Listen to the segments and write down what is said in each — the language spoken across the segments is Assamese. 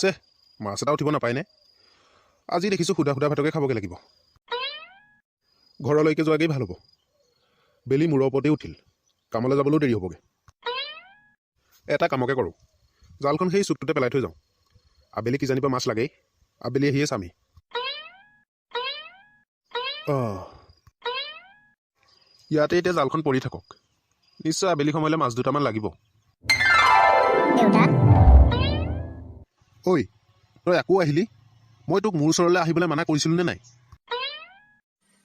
চে মাছ এটা উঠিব নাপায়নে আজি দেখিছোঁ সুধা সুধা ভাতকে খাবগৈ লাগিব। ঘৰলৈকে যোৱাগেই ভাল হ'ব। বেলি মূৰৰ ওপৰতেই উঠিল। কামলৈ যাবলৈও দেৰি হ'বগৈ। এটা কামকে কৰোঁ। জালখন সেই চুকটোতে পেলাই থৈ যাওঁ। আবেলি কিজানিবা মাছ লাগেই? আবেলি আহিয়ে চামি অঁ ইয়াতে এতিয়া জালখন পৰি থাকক। নিশ্চয় আবেলি সময়লৈ মাছ দুটামান লাগিব। ঐ তই আকৌ আহিলি? মই তোক মোৰ ওচৰলৈ আহিবলৈ মানা কৰিছিলোঁ নে নাই?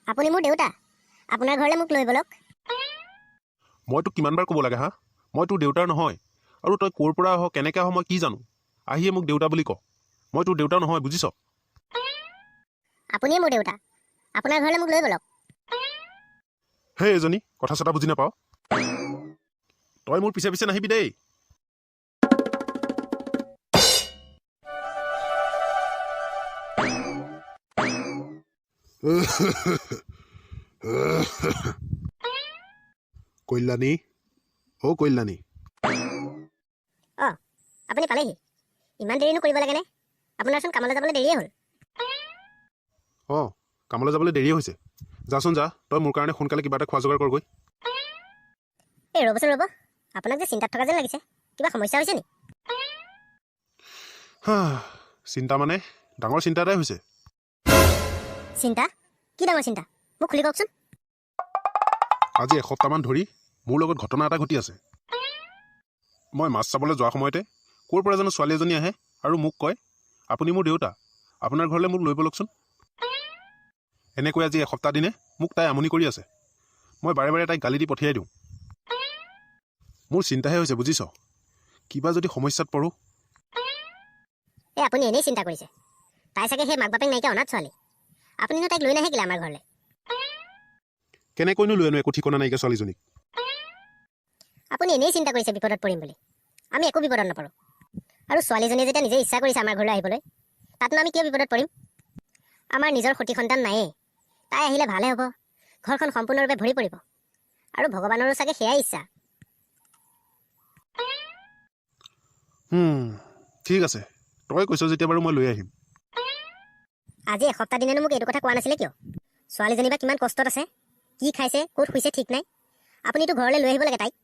আপুনি মোৰ দেউতা। আপোনাৰ ঘৰলৈ মোক লৈ বলক মই তোক কিমানবাৰ ক'ব লাগে হা? মই তোৰ দেউতাৰ নহয়। আৰু তই ক'ৰ পৰা আহ কেনেকৈ আহ মই কি জানো? আহিয়ে মোক দেউতা বুলি ক। মই তোৰ দেউতা নহয় বুজিছ? আপুনিয়ে মোৰ দেউতা। আপোনাৰ ঘৰলৈ মোক লৈ বলক হে এজনী কথা চথা বুজি নাপাওঁ তই মোৰ পিছে পিছে নাহিবি দেই। কল্যাণী অ কল্যাণী। আপুনি পালেহি। ইমান দেৰিনো কৰিব লাগেনে আপোনাৰচোন কামলৈ যাবলৈ দেৰিয়ে হ'ল। অঁ কামলৈ যাবলৈ দেৰিয়ে হৈছে। যাচোন যা। তই মোৰ কাৰণে সোনকালে কিবা এটা খোৱা যোগাৰ কৰগৈ। এই ৰ'বচোন ৰ'ব। আপোনাক যে চিন্তাত থকা যেন লাগিছে কিবা সমস্যা হৈছে নি? চিন্তা মানে ডাঙৰ চিন্তা এটাই হৈছে। চিন্তা? কি ডাঙৰ চিন্তা? মোক খুলি কওকচোন। আজি এসপ্তাহমান ধৰি মোৰ লগত ঘটনা এটা ঘটি আছে। মই মাছ চাবলৈ যোৱা সময়তে ক'ৰ পৰা জানো ছোৱালী এজনী আহে আৰু মোক কয় আপুনি মোৰ দেউতা। আপোনাৰ ঘৰলৈ মোক লৈ বলকচোন। এনেকৈ আজি এসপ্তাহ দিনে মোক তাই আমনি কৰি আছে। মই বাৰে বাৰে তাইক গালি দি পঠিয়াই দিওঁ। মোৰ চিন্তাহে হৈছে বুজিছ? কিবা যদি সমস্যাত পৰোঁ। এই আপুনি এনেই চিন্তা কৰিছে। তাই চাগে সেই মাক বাপেক নাইকিয়া অনাথ ছোৱালী। আপুনিনো তাইক লৈ নাহে কেলে আমাৰ ঘৰলৈ? কেনেকৈনো লৈ আনো একো ঠিকনা নাইকিয়া ছোৱালীজনীক? আপুনি এনেই চিন্তা কৰিছে বিপদত পৰিম বুলি। আমি একো বিপদত নপৰোঁ। আৰু ছোৱালীজনীয়ে যেতিয়া নিজে ইচ্ছা কৰিছে আমাৰ ঘৰলৈ আহিবলৈ তাতনো আমি কিয় বিপদত পৰিম? আমাৰ নিজৰ সতি সন্তান নায়েই। তাই আহিলে ভালহে হ'ব। ঘৰখন সম্পূৰ্ণৰূপে ভৰি পৰিব। আৰু ভগৱানৰো চাগে সেয়াই ইচ্ছা। ঠিক আছে। তই কৈছ যেতিয়া বাৰু মই লৈ আহিম। আজি এসপ্তাহ দিনেনো মোক এইটো কথা কোৱা নাছিলে কিয়? ছোৱালীজনী বা কিমান কষ্টত আছে? কি খাইছে ক'ত শুইছে ঠিক নাই? আপুনিতো ঘৰলৈ লৈ আহিব লাগে তাইক।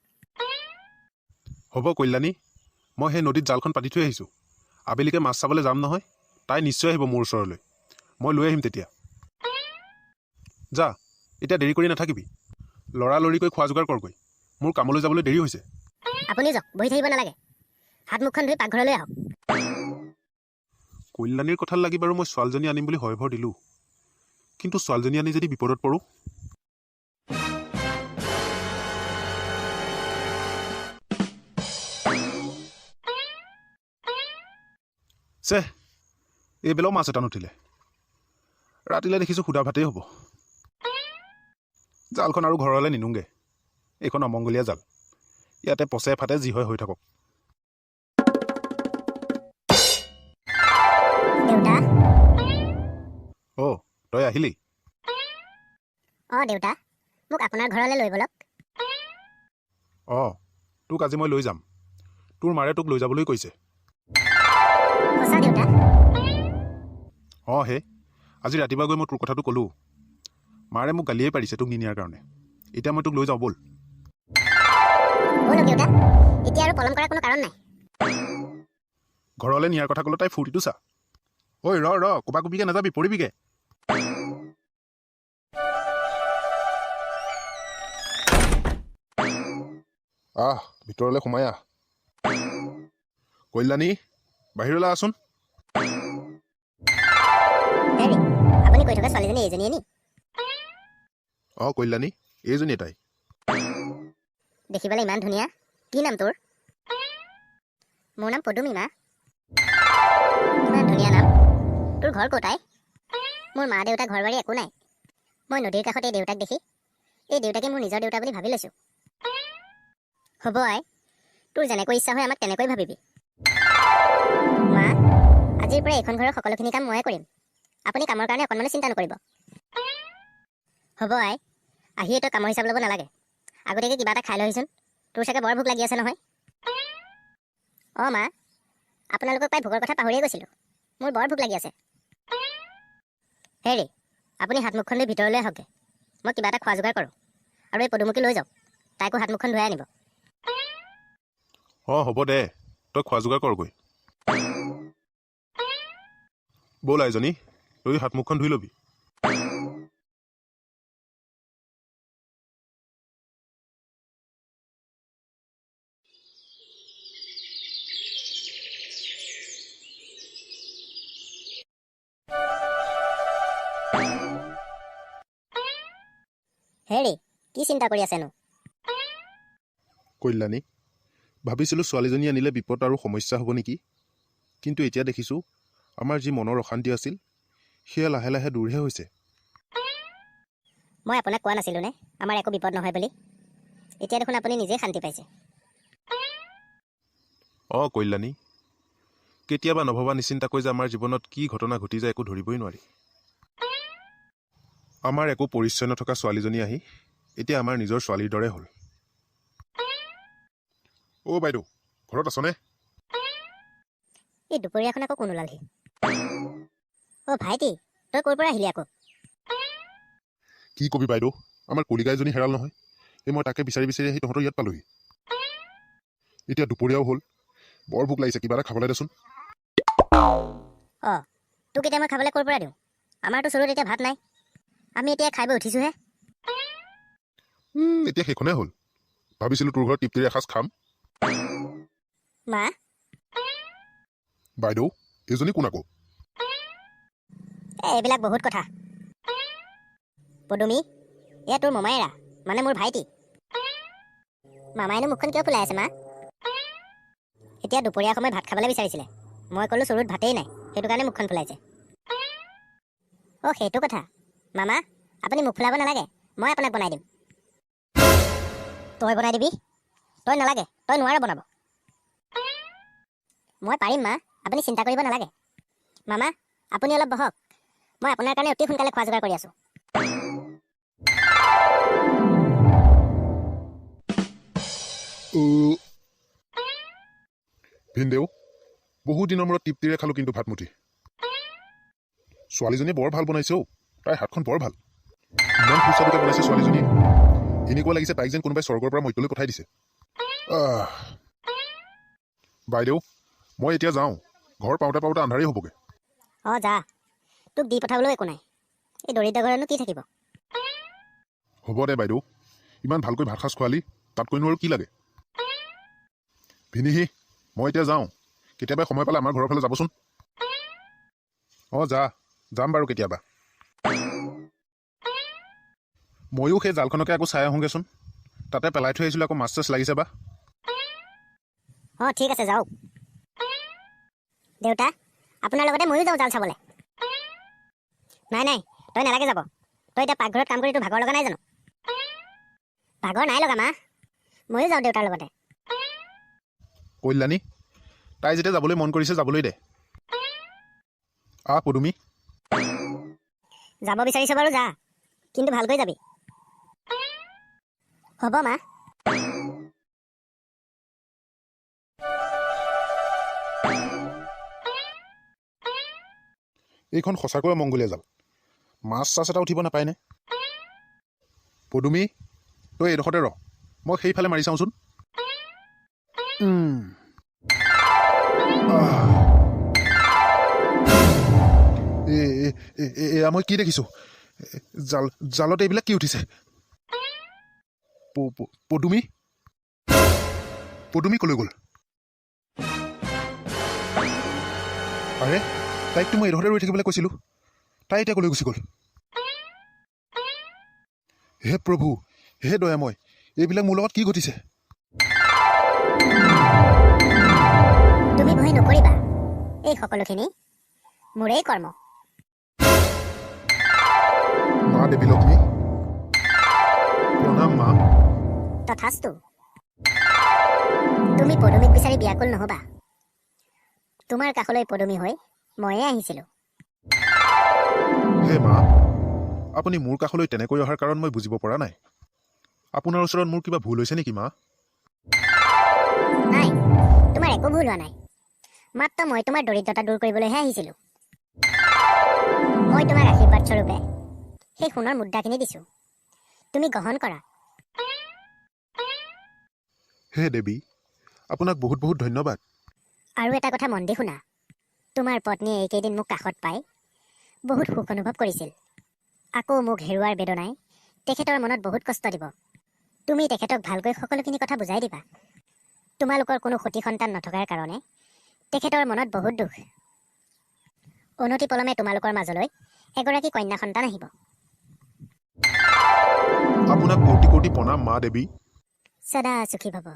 হ'ব কল্যাণী মই সেই নদীত জালখন পাতি থৈ আহিছোঁ। আবেলিকে মাছ চাবলৈ যাম নহয় তাই নিশ্চয় আহিব মোৰ ওচৰলৈ। মই লৈ আহিম তেতিয়া। যা এতিয়া দেৰি কৰি নাথাকিবি। লৰালৰিকৈ খোৱা যোগাৰ কৰগৈ। মোৰ কামলৈ যাবলৈ দেৰি হৈছে। আপুনি যাওক বহি থাকিব নালাগে। হাত মুখখন ধুই পাকঘৰলৈ আহক। কল্যাণীৰ কথাত লাগি বাৰু মই ছোৱালীজনী আনিম বুলি হয়ভৰ দিলোঁ। কিন্তু ছোৱালীজনী আনি যদি বিপদত পৰোঁ? চে এইবেলাও মাছ এটা নুঠিলে। ৰাতিলৈ দেখিছোঁ সুদা ভাতেই হ'ব। জালখন আৰু ঘৰলৈ নিনোগে। এইখন অমংগলীয়া জাল। ইয়াতে পচে ফাটে যি হয় হৈ থাকক। অ' তই আহিলি? অঁ দেউতা। মোক আপোনাৰ ঘৰলৈ লৈ বলক অঁ তোক আজি মই লৈ যাম। তোৰ মাৰে তোক লৈ যাবলৈ কৈছে। অঁ হে। আজি ৰাতিপুৱা গৈ মই তোৰ কথাটো ক'লোঁ। মাৰে মোক গালিয়ে পাৰিছে তোক নিনিয়াৰ কাৰণে। এতিয়া মই তোক লৈ যাওঁ ব'ল। ব'লক দেউতা এতিয়া আৰু পলম কৰাৰ কোনো কাৰণ নাই। ঘৰলৈ নিয়াৰ কথা ক'লে তাই ফূৰ্তিটো চা। ঐ ৰ ৰ কোবা কোবিকে নাযাবি পৰিবিগে। আহ ভিতৰলৈ সোমাই আহ। কল্যাণী বাহিৰলৈ আহচোন। আপুনি কৈ থকা ছোৱালীজনী এইজনীয়ে নি? অঁ কল্যাণী এইজনীয়ে তাই দেখিবলৈ ইমান ধুনীয়া। কি নাম তোৰ? মোৰ নাম পদুমী মা। ইমান ধুনীয়া নাম। তোৰ ঘৰ ক'তাই মোৰ মা দেউতা ঘৰ বাৰী একো নাই। মই নদীৰ কাষত এই দেউতাক দেখি এই দেউতাকে মোৰ নিজৰ দেউতা বুলি ভাবি লৈছোঁ। হ'ব আই তোৰ যেনেকৈ ইচ্ছা হয় আমাক তেনেকৈ ভাবিবি। মা আজিৰ পৰা এইখন ঘৰৰ সকলোখিনি কাম ময়ে কৰিম। আপুনি কামৰ কাৰণে অকণমানো চিন্তা নকৰিব। হ'ব আই আহিয়ে তই কামৰ হিচাপ ল'ব নালাগে। আগতীয়াকৈ কিবা এটা খাই লহিচোন তোৰ চাগে বৰ ভোক লাগি আছে নহয়। অঁ মা। আপোনালোকক পাই ভোকৰ কথা পাহৰিয়ে গৈছিলোঁ। মোৰ বৰ ভোক লাগি আছে। হেৰি আপুনি হাত মুখখন লৈ ভিতৰলৈ আহকগৈ। মই কিবা এটা খোৱা যোগাৰ কৰোঁ। আৰু এই পদুমুখী লৈ যাওক। তাইকো হাত মুখখন ধুৱাই আনিব। অঁ হ'ব দে। তই খোৱা যোগাৰ কৰগৈ। ব'ল আইজনী। তই হাত মুখখন ধুই ল'বি। হেৰি কি চিন্তা কৰি আছেনো? কল্যাণী ভাবিছিলোঁ ছোৱালীজনী আনিলে বিপদ আৰু সমস্যা হ'ব নেকি? কিন্তু এতিয়া দেখিছোঁ আমাৰ যি মনৰ অশান্তি আছিল সেয়া লাহে লাহে দূৰহে হৈছে। মই আপোনাক কোৱা নাছিলোঁনে? আমাৰ একো বিপদ নহয় বুলি। এতিয়া দেখোন আপুনি নিজেই শান্তি পাইছে। অঁ কল্যাণী। কেতিয়াবা নভবা নিচিন্তাকৈ যে আমাৰ জীৱনত কি ঘটনা ঘটি যায় একো ধৰিবই নোৱাৰি। আমাৰ একো পৰিচয় নথকা ছোৱালীজনী আহি এতিয়া আমাৰ নিজৰ ছোৱালীৰ দৰে হ'ল। অ' বাইদেউ ঘৰত আছনে? এই দুপৰীয়াখন আকৌ কোন ওলালহি? অ' ভাইটি তই ক'ৰ পৰা আহিলি আকৌ? কি কবি বাইদেউ আমাৰ কলিকা এজনী হেৰাল নহয়। এই মই তাকে বিচাৰি বিচাৰি আহি তহঁতৰ ইয়াত পালোহি। এতিয়া দুপৰীয়াও হ'ল বৰ ভোক লাগিছে কিবা এটা খাবলৈ দেচোন। তোক এতিয়া মই খাবলৈ ক'ৰ পৰা দিওঁ? আমাৰতো চৰুত এতিয়া ভাত নাই। আমি এতিয়া খাই বৈ উঠিছোঁহে। এতিয়া সেইখনেই হ'ল। ভাবিছিলোঁ তোৰ ঘৰত তৃপ্তিৰে এসাঁজ খাম। মা? বাইদেউ এইজনী কোন আকৌ? এই এইবিলাক বহুত কথা। পদুমী এয়া তোৰ মমায়েৰা মানে মোৰ ভাইটি। মামাইনো মুখখন কিয় ফুলাই আছে মা? এতিয়া দুপৰীয়া সময় ভাত খাবলৈ বিচাৰিছিলে। মই ক'লো চৰুত ভাতেই নাই সেইটো কাৰণে মুখখন ফুলাইছে। অ' সেইটো কথা। মামা আপুনি মুখ ফুলাব নালাগে মই আপোনাক বনাই দিম। তই বনাই দিবি? তই নালাগে তই নোৱাৰ বনাব। মই পাৰিম মা আপুনি চিন্তা কৰিব নালাগে। মামা আপুনি অলপ বহক মই আপোনাৰ কাৰণে অতি সোনকালে খোৱা যোগাৰ কৰি আছোঁ। ভিনদেউ বহু দিনৰ মূৰত তৃপ্তিৰে খালোঁ কিন্তু ভাতমুঠি। ছোৱালীজনীয়ে বৰ ভাল বনাইছে অ' তাইৰ হাতখন বৰ ভাল। ইমান সুস্বাদুকৈ বনাইছে ছোৱালীজনীয়ে। এনেকুৱা লাগিছে তাইক যেন কোনোবাই স্বৰ্গৰ পৰা মধ্যলৈ পঠাই দিছে। বাইদেউ মই এতিয়া যাওঁ। ঘৰ পাওঁতে পাওঁতে আন্ধাৰেই হ'বগৈ। অঁ যা। তোক দি পঠাবলৈও একো নাই। এই দৰিদ্ৰ ঘৰনো কি থাকিব? হ'ব দে বাইদেউ। ইমান ভালকৈ ভাত সাজ খোৱালি তাতকৈনো আৰু কি লাগে? ভিনিহি মই এতিয়া যাওঁ। কেতিয়াবা সময় পালে আমাৰ ঘৰৰ ফালে যাবচোন। অঁ যা। যাম বাৰু কেতিয়াবা। ময়ো সেই জালখনকে আকৌ চাই আহোঁগৈচোন। তাতে পেলাই থৈ আহিছিলোঁ আকৌ মাছ চাছ লাগিছে বা। অঁ ঠিক আছে যাওক দেউতা আপোনাৰ লগতে ময়ো যাওঁ জাল চাবলৈ। নাই নাই তই নালাগে যাব। তই এতিয়া পাকঘৰত কাম কৰি তোৰ ভাগৰ লগা নাই জানো? ভাগৰ নাই লগা মা। ময়ো যাওঁ দেউতাৰ লগতে। কল্যাণী তাই যেতিয়া যাবলৈ মন কৰিছে যাবলৈ দে। আহ পদুমী। যাব বিচাৰিছ বাৰু যা। কিন্তু ভালকৈ যাবি। হ'ব মা এইখন সঁচাকৈ মংগলীয়া জাল। মাছ চাছ এটা উঠিব নাপায়নে? পদুমী তই এইডোখৰতে ৰ। মই সেইফালে মাৰি চাওঁচোন। এয়া মই কি দেখিছোঁ? জাল জালত এইবিলাক কি উঠিছে? পদুমী? পদুমী কলৈ গ'ল? আৰে তাইকতো মই এইডোখৰতে ৰৈ থাকিবলৈ কৈছিলোঁ। তাই এতিয়া কলৈ গুচি গ'ল? হে প্ৰভু হে দয়াময় এইবিলাক মোৰ লগত কি ঘটিছে? তুমি ভয় নকৰিবা। এই সকলোখিনি মোৰেই কৰ্ম। মা দেৱী লক্ষ্মী। প্ৰণাম মা তথাস্তু। তুমি পদুমীক বিচাৰি ব্যাকুল নহবা। তোমাৰ কাষলৈ পদুমী হৈ ময়ে আহিছিলোঁ। হে মা আপুনি মোৰ কাষলৈ তেনেকৈ অহাৰ কাৰণ মই বুজিব পৰা নাই। আপোনাৰ ওচৰত মোৰ কিবা ভুল হৈছে নেকি মা? নাই তোমাৰ একো ভুল হোৱা নাই। মাত্ৰ মই তোমাৰ দৰিদ্ৰতা দূৰ কৰিবলৈহে আহিছিলোঁ। মই তোমাক আশীৰ্বাদ স্বৰূপে সেই সোণৰ মুদ্ৰাখিনি দিছোঁ। তুমি গ্ৰহণ কৰা। হে দেৱী আপোনাক বহুত বহুত ধন্যবাদ। আৰু এটা কথা মন দি শুনা। তোমাৰ পত্নীয়ে এইকেইদিন মোক কাষত পাই বহুত সুখ অনুভৱ কৰিছিল। আকৌ মোক হেৰুৱাৰ বেদনাই তেখেতৰ মনত বহুত কষ্ট দিব। তুমি তেখেতক ভালকৈ সকলোখিনি কথা বুজাই দিবা। তোমালোকৰ কোনো সতি সন্তান নথকাৰ কাৰণে তেখেতৰ মনত বহুত দুখ। অনতি পলমে তোমালোকৰ মাজলৈ এগৰাকী কন্যা সন্তান আহিব। আপোনাক কোটি কোটি প্ৰণাম মা দেৱী। সদা সুখী ভৱ